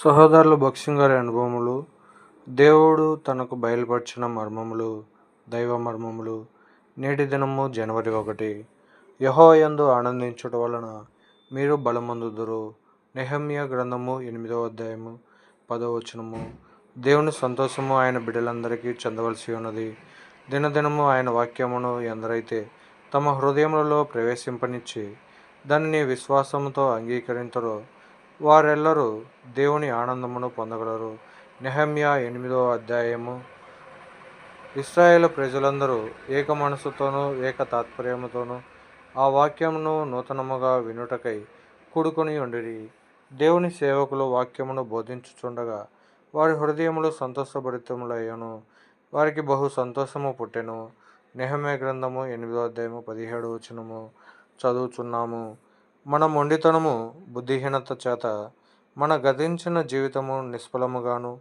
సహోదరులు భక్సింగ్ గారి అనుభవములు దేవుడు తనకు బయలుపరిచిన మర్మములు దైవ మర్మములు నేటి దినము జనవరి ఒకటి. యహోయందు ఆనందించుట వలన మీరు బలమందుదురు. నెహమ్య గ్రంథము ఎనిమిదవ అధ్యాయము పదవ వచనము. దేవుని సంతోషము ఆయన బిడ్డలందరికీ చెందవలసి ఉన్నది. దినదినము ఆయన వాక్యమును ఎందరైతే తమ హృదయములలో ప్రవేశింపనిచ్చి దానిని విశ్వాసముతో అంగీకరించరో వారెల్లరూ దేవుని ఆనందమును పొందగలరు. నెహమ్య ఎనిమిదవ అధ్యాయము. ఇస్రాయేల్ ప్రజలందరూ ఏక మనసుతోనూ ఏక తాత్పర్యముతోనూ ఆ వాక్యమును నూతనముగా వినుటకై కూడుకొని ఉండిరి. దేవుని సేవకులు వాక్యమును బోధించుచుండగా వారి హృదయములు సంతోషభరితములయ్యను. వారికి బహు సంతోషము పుట్టెను. నెహమ్య గ్రంథము ఎనిమిదో అధ్యాయము పదిహేడు వచనము చదువుచున్నాము. మన మొండితనము బుద్ధిహీనత చేత మన గతించిన జీవితము నిష్ఫలముగాను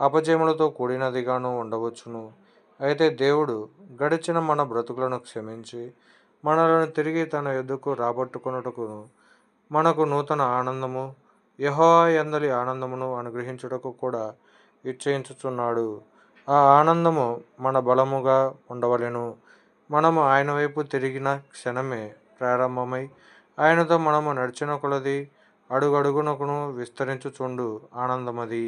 అపజయములతో కూడినదిగాను ఉండవచ్చును. అయితే దేవుడు గడిచిన మన బ్రతుకులను క్షమించి మనలను తిరిగి తన ఎద్దుకు రాబట్టుకొనుటకు మనకు నూతన ఆనందము యహో యందలి ఆనందమును అనుగ్రహించుటకు కూడా ఇచ్చయించుచున్నాడు. ఆ ఆనందము మన బలముగా ఉండవలెను. మనము ఆయన వైపు తిరిగిన క్షణమే ప్రారంభమై ఆయనతో మనము నడిచిన కొలది అడుగడుగునకును విస్తరించుచుండు ఆనందమది.